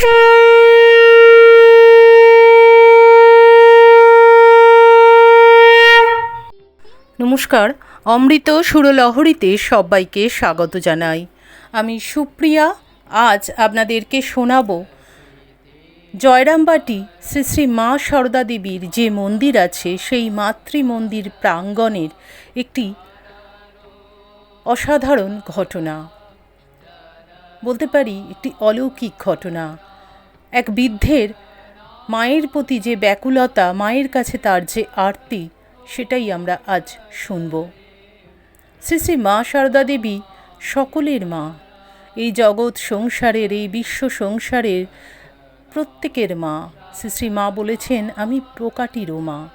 নমস্কার, অমৃত সুরলহরীতে সবাইকে স্বাগত জানাই। আমি সুপ্রিয়া, আজ আপনাদেরকে শোনাবো জয়রামবাটি শ্রী শ্রী মা সারদা দেবীর যে মন্দির আছে, সেই মাতৃ মন্দির প্রাঙ্গণের একটি অসাধারণ ঘটনা। বলতে পারি, একটি অলৌকিক ঘটনা। এক বৃদ্ধের মায়ের প্রতি যে ব্যাকুলতা, মায়ের কাছে তার যে আরতি, সেটাই আমরা আজ শুনব। শ্রী শ্রী মা সারদা দেবী সকলের মা। এই জগৎ সংসারের, এই বিশ্ব সংসারের প্রত্যেকের মা। শ্রী শ্রী মা বলেছেন, আমি প্রকাটিরও মা।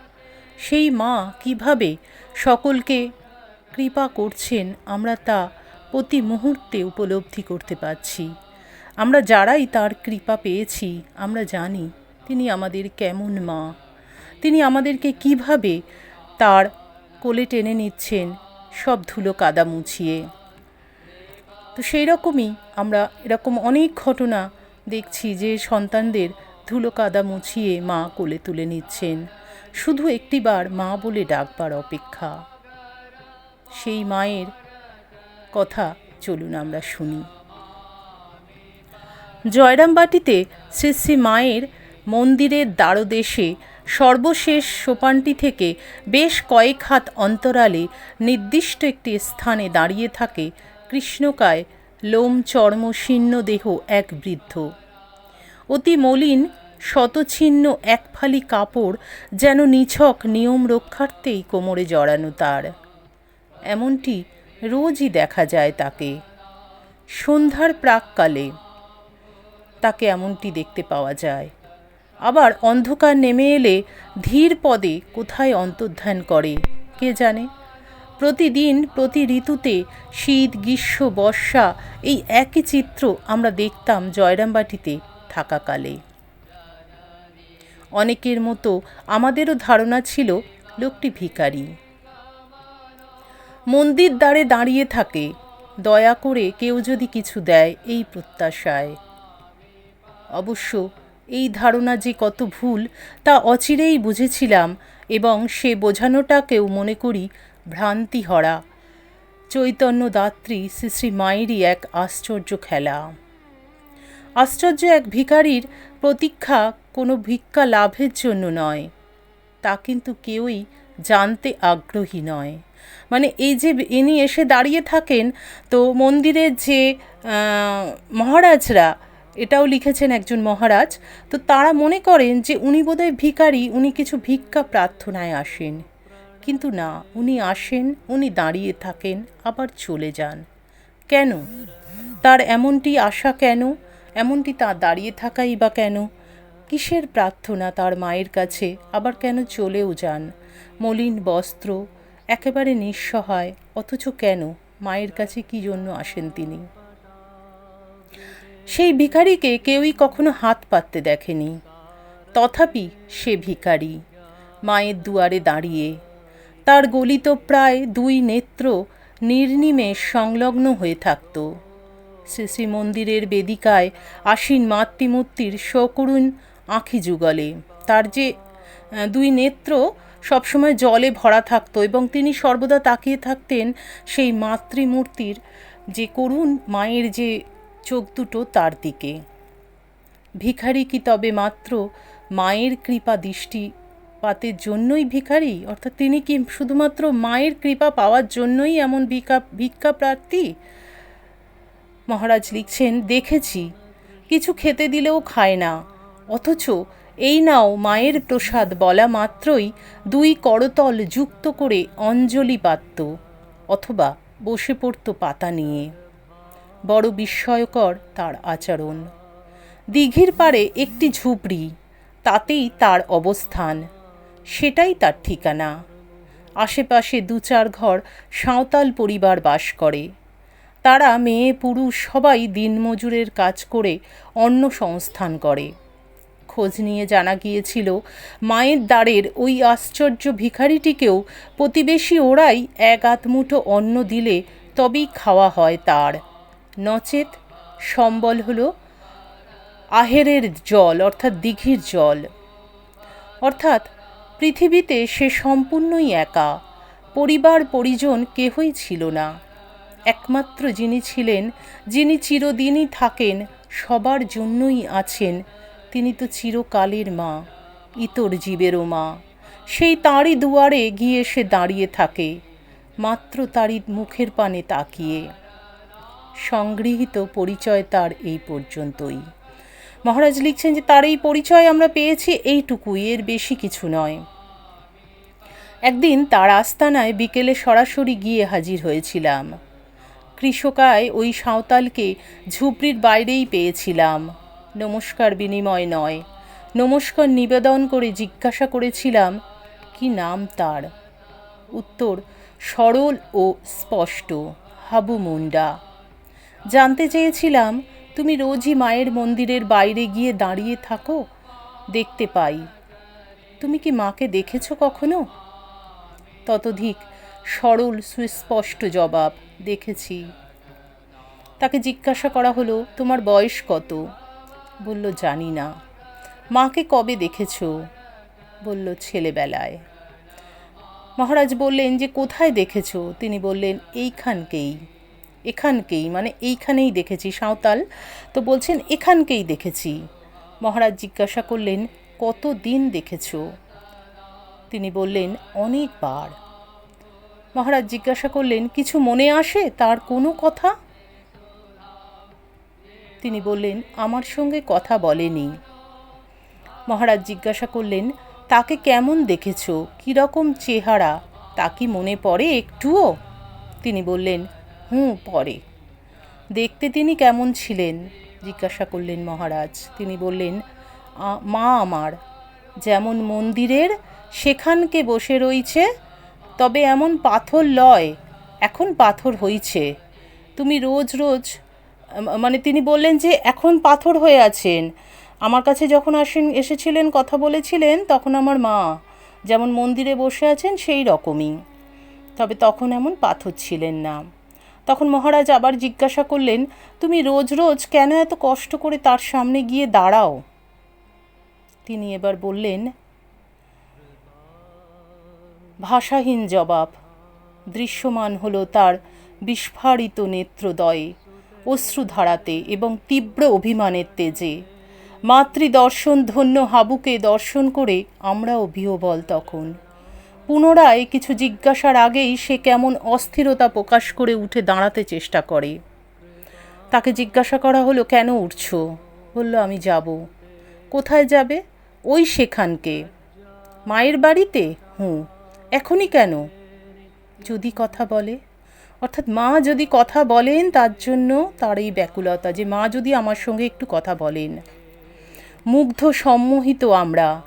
সেই মা কীভাবে সকলকে কৃপা করছেন, আমরা তা প্রতি মুহূর্তে উপলব্ধি করতে পারছি। আমরা যারাই তার কৃপা পেয়েছি, আমরা জানি তিনি আমাদের কেমন মা। তিনি আমাদেরকে কীভাবে তার কোলে টেনে নিচ্ছেন, সব ধুলো কাদা মুছিয়ে। তো সেই রকমই আমরা এরকম অনেক ঘটনা দেখছি যে সন্তানদের ধুলো কাদা মুছিয়ে মা কোলে তুলে নিচ্ছেন। শুধু একটিবার মা বলে ডাকবার অপেক্ষা। সেই মায়ের কথা চলুন আমরা শুনি। জয়রামবাটিতে শ্রী শ্রী মায়ের মন্দিরের দ্বারদেশে সর্বশেষ সোপানটি থেকে বেশ কয়েক হাত অন্তরালে নির্দিষ্ট একটি স্থানে দাঁড়িয়ে থাকে কৃষ্ণকায় লোম চর্ম শীর্ণ দেহ এক বৃদ্ধ। অতি মলিন, শতছিন্ন এক ফালি কাপড় যেন নিছক নিয়ম রক্ষার্থেই কোমরে জড়ানো তার। এমনটি রোজই দেখা যায় তাকে। সন্ধ্যার প্রাককালে তাকে এমনটি দেখতে পাওয়া যায়। আবার অন্ধকার নেমে এলে ধীর পদে কোথায় অন্তর্ধান করে, কে জানে? প্রতিদিন প্রতি ঋতুতে শীত, গ্রীষ্ম, বর্ষা এই একই চিত্র আমরা দেখতাম জয়রামবাটিতে থাকাকালে। অনেকের মতো আমাদেরও ধারণা ছিল লোকটি ভিখারি। মন্দির দ্বারে দাঁড়িয়ে থাকে, দয়া করে কেউ যদি কিছু দেয় এই প্রত্যাশায়। অবশ্য এই ধারণা যে কত ভুল তা অচিরেই বুঝেছিলাম এবং সে বোঝানোটাকেও মনে করি ভ্রান্তি হরা চৈতন্য দাত্রী শ্রী শ্রী মায়েরই এক আশ্চর্য খেলা। আশ্চর্য এক ভিখারির প্রতীক্ষা কোনো ভিক্ষা লাভের জন্য নয়, তা কিন্তু কেউই জানতে আগ্রহী নয়। মানে এই যে ইনি এসে দাঁড়িয়ে থাকেন, তো মন্দিরের যে মহারাজরা এটাও লিখেছেন একজন মহারাজ। তো তারা মনে করেন যে উনি বোধহয় ভিখারি, উনি কিছু ভিক্ষা প্রার্থনায় আসেন। কিন্তু না, উনি আসেন, উনি দাঁড়িয়ে থাকেন, আবার চলে যান। কেন? তার এমনটি আশা কেন? এমনটি তার দাঁড়িয়ে থাকাই বা কেন? কিসের প্রার্থনা তার মায়ের কাছে? আবার কেন চলেও যান? মলিন বস্ত্র, একেবারে নিঃসহায়, অথচ কেন? মায়ের কাছে কি জন্য আসেন তিনি? সেই ভিখারিকে কেউই কখনো হাত পাততে দেখেনি। তথাপি সে ভিখারি মায়ের দুয়ারে দাঁড়িয়ে, তার গলিত প্রায় দুই নেত্র নির্নিমেষ সংলগ্ন হয়ে থাকত। শ্রী মন্দিরের বেদিকায় আসীন মাতৃমূর্তির সকরুণ আঁখি যুগলে, তার যে দুই নেত্র সবসময় জলে ভরা থাকতো এবং তিনি সর্বদা তাকিয়ে থাকতেন সেই মাতৃমূর্তির যে করুণ মায়ের যে চোখ দুটো তার দিকে। ভিখারি কি তবে মাত্র মায়ের কৃপা দৃষ্টিপাতের জন্যই ভিখারি? অর্থাৎ তিনি কি শুধুমাত্র মায়ের কৃপা পাওয়ার জন্যই এমন ভিক্ষা ভিক্ষা প্রার্থী? মহারাজ লিখছেন, দেখেছি। কিছু খেতে দিলেও খায় না। অথচ এই নাও মায়ের প্রসাদ বলা মাত্রই দুই করতল যুক্ত করে অঞ্জলি পাত্ত। অথবা বসে পড়তো পাতা নিয়ে। বড় বিস্ময়কর তার আচরণ। দিঘির পাড়ে একটি ঝুপড়ি, তাতেই তার অবস্থান। সেটাই তার ঠিকানা। আশেপাশে দু চার ঘর সাঁওতাল পরিবার বাস করে। তারা মেয়ে, পুরুষ সবাই দিনমজুরের কাজ করে অন্ন সংস্থান করে। খোঁজ নিয়ে জানা গিয়েছিল, মায়ের দ্বারের ওই আশ্চর্য ভিখারিটিকেও প্রতিবেশী ওরাই এক আধমুঠো অন্ন দিলে তবেই খাওয়া হয় তার। নচেত সম্বল হল আহেরের জল, অর্থাৎ দিঘির জল। অর্থাৎ পৃথিবীতে সে সম্পূর্ণই একা, পরিবার, পরিজন কেহই ছিল না। একমাত্র যিনি ছিলেন, যিনি চিরদিনই থাকেন, সবার জন্যই আছেন, তিনি তো চিরকালের মা, ইতর জীবেরও মা। সেই তাঁরই দুয়ারে গিয়ে সে দাঁড়িয়ে থাকে, মাত্র তারই মুখের পানে তাকিয়ে। সংগৃহীত পরিচয় তার এই পর্যন্তই। মহারাজ লিখছেন যে, তার এই পরিচয় আমরা পেয়েছি, এইটুকুই, এর বেশি কিছু নয়। একদিন তার আস্তানায় বিকেলে সরাসরি গিয়ে হাজির হয়েছিলাম। কৃষকায় ওই সাঁওতালকে ঝুপড়ির বাইরেই পেয়েছিলাম। নমস্কার বিনিময় নয়। নমস্কার নিবেদন করে জিজ্ঞাসা করেছিলাম, কি নাম তার? উত্তর, সরল ও স্পষ্ট, হাবু মুন্ডা। জানতে চেয়েছিলাম, তুমি রোজই মায়ের মন্দিরের বাইরে গিয়ে দাঁড়িয়ে থাকো, দেখতে পাই। তুমি কি মাকে দেখেছ কখনো? ততধিক সরল, সুস্পষ্ট জবাব, দেখেছি। তাকে জিজ্ঞাসা করা হলো, তোমার বয়স কত? বলল, জানি না। মাকে কবে দেখেছ? বলল, ছেলেবেলায়। মহারাজ বললেন, যে কোথায় দেখেছ? তিনি বললেন, এইখানকেই। এখানকেই মানে এইখানেই দেখেছি, সাঁওতাল। তো বলছেন, এখানকেই দেখেছি। মহারাজ জিজ্ঞাসা করলেন কত দিন দেখেছ? তিনি বললেন, অনেকবার। মহারাজ জিজ্ঞাসা করলেন, কিছু মনে আসে? তার কোনো কথা? তিনি বললেন, আমার সঙ্গে কথা বলেনি। মহারাজ জিজ্ঞাসা করলেন, তাকে কেমন দেখেছ? কীরকম চেহারা? তা কি মনে পড়ে একটুও? তিনি বললেন হুঁ, পরে। দেখতে তিনি কেমন ছিলেন? জিজ্ঞাসা করলেন মহারাজ। তিনি বললেন মা আমার, যেমন মন্দিরের সেখানকে বসে রইছে তবে এমন পাথর লয়, এখন পাথর হইছে। তুমি রোজ রোজ মানে তিনি বললেন যে, এখন পাথর হয়ে আছেন। আমার কাছে যখন আসেন, এসেছিলেন, কথা বলেছিলেন, তখন আমার মা, যেমন মন্দিরে বসে আছেন, সেই রকমই। তবে তখন এমন পাথর ছিলেন না। তখন মহারাজ আবার জিজ্ঞাসা করলেন, তুমি রোজ রোজ কেন এত কষ্ট করে তার সামনে গিয়ে দাঁড়াও? তিনি এবার বললেন, ভাষাহীন জবাব, দৃশ্যমান হলো তার বিস্ফারিত নেত্রদয়ে, অশ্রুধারাতে এবং তীব্র অভিমানের তেজে। মাতৃদর্শন ধন্য হাবুকে দর্শন করে আমরাও বিহবল তখন। পুনরায় কিছু জিজ্ঞাসার আগেই সে কেমন অস্থিরতা প্রকাশ করে উঠে দাঁড়াতে চেষ্টা করে। তাকে জিজ্ঞাসা করা হলো, কেন উঠছো? বলল, আমি যাব। কোথায় যাবে? ওই সেখানকে। মায়ের বাড়িতে? হুঁ। এখনই কেন? যদি কথা বলে। অর্থাৎ মা যদি কথা বলেন, তার জন্য তার এই ব্যাকুলতা যে মা যদি আমার সঙ্গে একটু কথা বলেন। মুগ্ধ সম্মোহিত আমরা।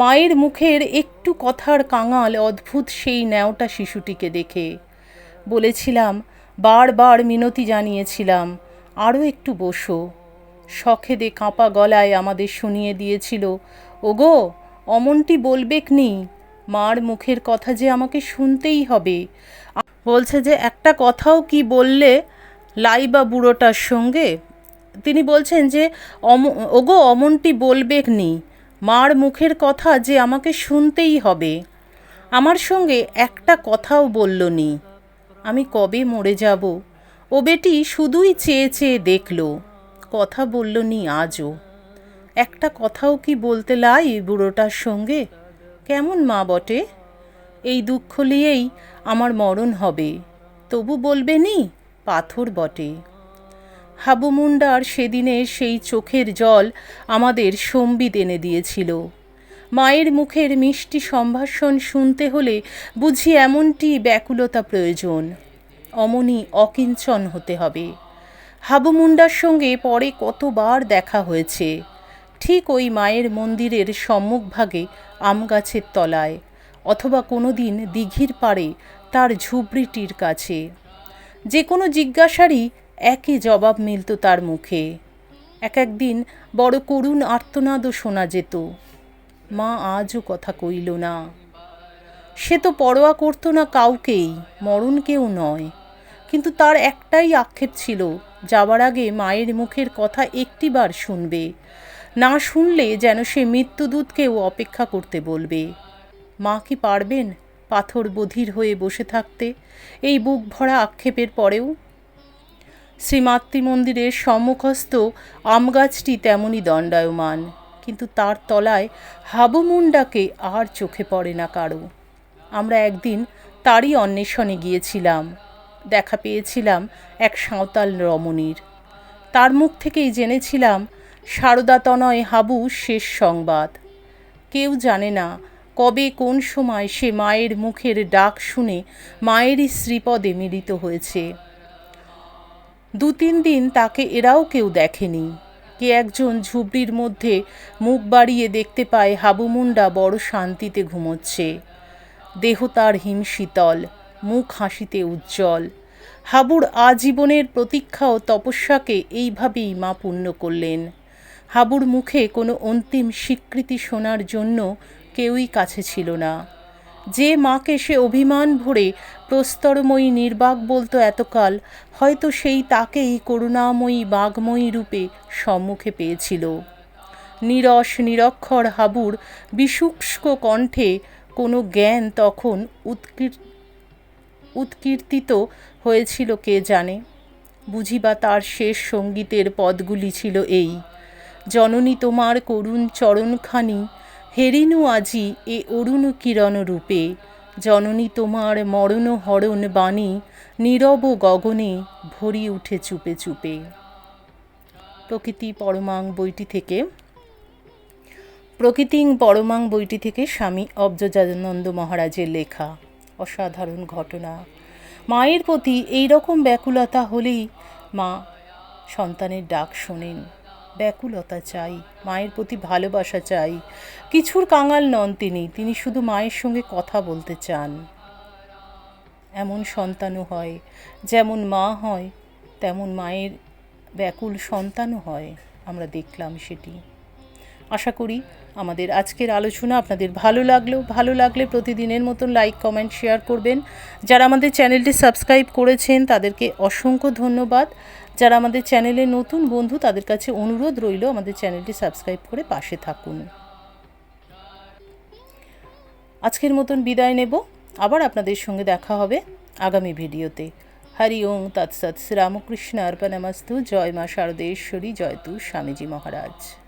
মায়ের মুখের একটু কথার কাঙাল অদ্ভুত সেই ন্যাওটা শিশুটিকে দেখে। বলেছিলাম, বারবার মিনতি জানিয়েছিলাম আরও একটু বসো। শখেদে কাঁপা গলায় আমাদের শুনিয়ে দিয়েছিল, ওগো, অমনটি বলবেকনি মার মুখের কথা যে আমাকে শুনতেই হবে। বলছে যে একটা কথাও কি বললে লাইবা বুড়োটার সঙ্গে? তিনি বলছেন যে, অম, ওগো, অমনটি বলবেকনি মার মুখের কথা যে আমাকে শুনতেই হবে। আমার সঙ্গে একটা কথাও বলল নি আমি কবে মরে যাব? ও বেটি শুধুই চেয়ে চেয়ে দেখল। কথা বলল নি আজও। একটা কথাও কি বলতে লাই বুড়োটার সঙ্গে? কেমন মা বটে? এই দুঃখ নিয়েই আমার মরণ হবে। তবু বলবে নি, পাথর বটে। হাবু মুন্ডার সেদিনের সেই চোখের জল আমাদের সম্বিত এনে দিয়েছিল। মায়ের মুখের মিষ্টি সম্ভাষণ শুনতে হলে বুঝি এমনটি ব্যাকুলতা প্রয়োজন। অমনি অকিঞ্চন হতে হবে। হাবু মুন্ডার সঙ্গে পরে কতবার দেখা হয়েছে। ঠিক ওই মায়ের মন্দিরের সম্মুখভাগে আম গাছের তলায়, অথবা কোনো দিন দিঘির পাড়ে তার ঝুবড়িটির কাছে। যে কোনো জিজ্ঞাসারই একই জবাব মিলত তার মুখে। এক একদিন বড় করুণ আর্তনাদও শোনা যেত। মা আজও কথা কইল না। সে তো পরোয়া করতো না কাউকেই, মরণ কেউ নয়। কিন্তু তার একটাই আক্ষেপ ছিল যাবার আগে মায়ের মুখের কথা একটিবার শুনবে। না শুনলে যেন সে মৃত্যুদূতকেও অপেক্ষা করতে বলবে। মা কি পারবেন পাথর বধির হয়ে বসে থাকতে? এই বুক ভরা আক্ষেপের পরেও শ্রীমাতৃ মন্দিরের সম্মুখস্থ আমগাছটি তেমনই দণ্ডায়মান, কিন্তু তার তলায় হাবুমুন্ডাকে আর চোখে পড়ে না কারও আমরা একদিন তারই অন্বেষণে গিয়েছিলাম, দেখা পেয়েছিলাম এক সাঁওতাল রমণীর। তার মুখ থেকেই জেনেছিলাম শারদাতনয় হাবু শেষ সংবাদ। কেউ জানে না কবে কোন সময় সে মায়ের মুখের ডাক শুনে মায়েরই শ্রীপদে মিলিত হয়েছে। দু তিন দিন তাকে এরাও কেউ দেখেনি। কে একজন ঝুবড়ির মধ্যে মুখ বাড়িয়ে দেখতে পায় হাবুমুন্ডা বড় শান্তিতে ঘুমোচ্ছে। দেহ তার হিমশীতল মুখ হাসিতে উজ্জ্বল। হাবুর আজীবনের প্রতীক্ষা ও তপস্যাকে এইভাবেই মা পূর্ণ করলেন। হাবুর মুখে কোনো অন্তিম স্বীকৃতি শোনার জন্য কেউই কাছে ছিল না। যে মাকে সে অভিমান ভরে প্রস্তরময়ী নির্বাক বলতো এতকাল, হয়তো সেই তাকেই করুণাময়ী বাঘময়ী রূপে সম্মুখে পেয়েছিল। নিরস নিরক্ষর হাবুর বিশুষ্ক কণ্ঠে কোনো জ্ঞান তখন উৎকীর, উৎকীর্তিত হয়েছিল কে জানে? বুঝিবা তার শেষ সঙ্গীতের পদগুলি ছিল এই, জননী তোমার করুণ চরণখানি হেরিনু আজি এ অরুণ কিরণ রূপে। জননী তোমার মরণ হরণ বাণী নীরব গগনে ভরি উঠে চুপে চুপে। প্রকৃতি পরমাং বইটি থেকে। প্রকৃতিং পরমাং বইটি থেকে স্বামী অব্জজানন্দ মহারাজের লেখা। অসাধারণ ঘটনা। মায়ের প্রতি এই রকম ব্যাকুলতা হলেই মা সন্তানের ডাক শোনেন। ব্যাকুলতা চাই, মায়ের প্রতি ভালোবাসা চাই। কিছুর কাঙাল নন তিনি তিনি শুধু মায়ের সঙ্গে কথা বলতে চান। এমন সন্তানও হয়, যেমন মা হয়, তেমন মায়ের ব্যাকুল সন্তানও হয়, আমরা দেখলাম সেটি। আশা করি আমাদের আজকের আলোচনা আপনাদের ভালো লাগল। ভালো লাগলে প্রতিদিনের মতন লাইক কমেন্ট শেয়ার করবেন। যারা আমাদের চ্যানেলটি সাবস্ক্রাইব করেছেন, তাদেরকে অসংখ্য ধন্যবাদ। যারা আমাদের চ্যানেলে নতুন বন্ধু, তাদের কাছে অনুরোধ রইল আমাদের চ্যানেলটি সাবস্ক্রাইব করে পাশে থাকুন। আজকের মতন বিদায় নেব। আবার আপনাদের সঙ্গে দেখা হবে আগামী ভিডিওতে। হরি ওং তৎসৎ শ্রীরামকৃষ্ণ অর্পণমস্তু। জয় মা শারদেশ্বরী জয়তু স্বামীজি মহারাজ।